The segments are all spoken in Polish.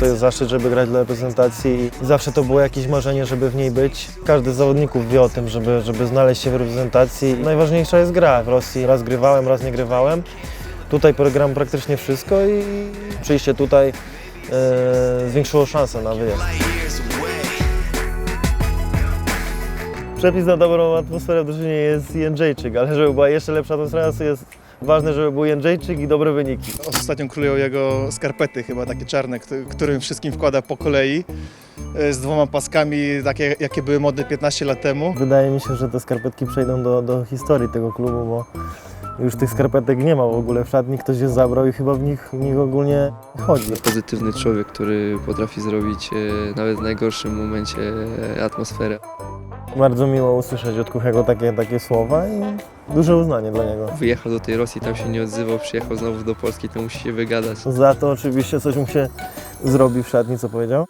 To jest zaszczyt, żeby grać dla reprezentacji i zawsze to było jakieś marzenie, żeby w niej być. Każdy z zawodników wie o tym, żeby, żeby znaleźć się w reprezentacji. Najważniejsza jest gra. W Rosji raz grywałem, raz nie grywałem. Tutaj program praktycznie wszystko i przyjście tutaj e, zwiększyło szansę na wyjazd. Przepis na dobrą atmosferę w drużynie jest Jędrzejczyk, ale żeby była jeszcze lepsza atmosfera, to jest ważne, żeby był Jędrzejczyk i dobre wyniki. Ostatnio królują jego skarpety, chyba takie czarne, któ- którym wszystkim wkłada po kolei. e, Z dwoma paskami, takie jakie były modne 15 lat temu. Wydaje mi się, że te skarpetki przejdą do, do historii tego klubu, bo już tych skarpetek nie ma w ogóle w szatni, ktoś je zabrał i chyba w nich, w nich ogólnie chodzi. pozytywny człowiek, który potrafi zrobić e, nawet w najgorszym momencie e, atmosferę. Bardzo miło usłyszeć od Kuchego takie, takie słowa i duże uznanie dla niego. Wyjechał do tej Rosji, tam się nie odzywał, przyjechał znowu do Polski, to musi się wygadać. Za to oczywiście coś mu się zrobi w szatni, co powiedział.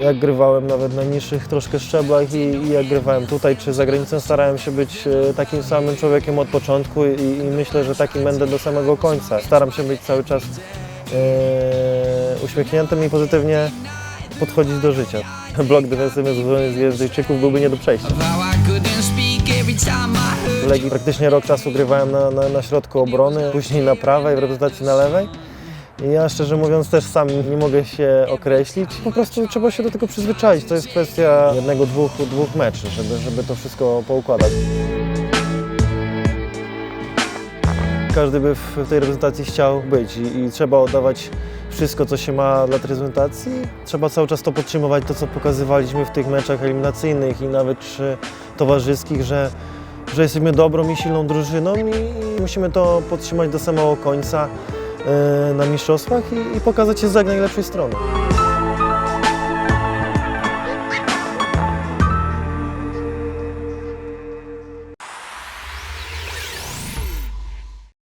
Jak grywałem nawet na niższych troszkę szczeblach i, i jak grywałem tutaj czy za granicą, starałem się być e, takim samym człowiekiem od początku i, i myślę, że takim będę do samego końca. Staram się być cały czas e, uśmiechniętym i pozytywnie podchodzić do życia. Blok defensywny złożony z Jędrzejczyków byłby nie do przejścia. W Legii praktycznie rok czasu grywałem na, na, na środku obrony, później na prawej, w reprezentacji na lewej. I ja szczerze mówiąc też sam nie mogę się określić. Po prostu trzeba się do tego przyzwyczaić. To jest kwestia jednego, dwóch, dwóch meczy, żeby, żeby to wszystko poukładać. Każdy by w tej reprezentacji chciał być i, i trzeba oddawać wszystko, co się ma dla reprezentacji. Trzeba cały czas to podtrzymywać, to co pokazywaliśmy w tych meczach eliminacyjnych i nawet czy towarzyskich, że że jesteśmy dobrą i silną drużyną i musimy to podtrzymać do samego końca e, na mistrzostwach i, i pokazać się z jak najlepszej strony.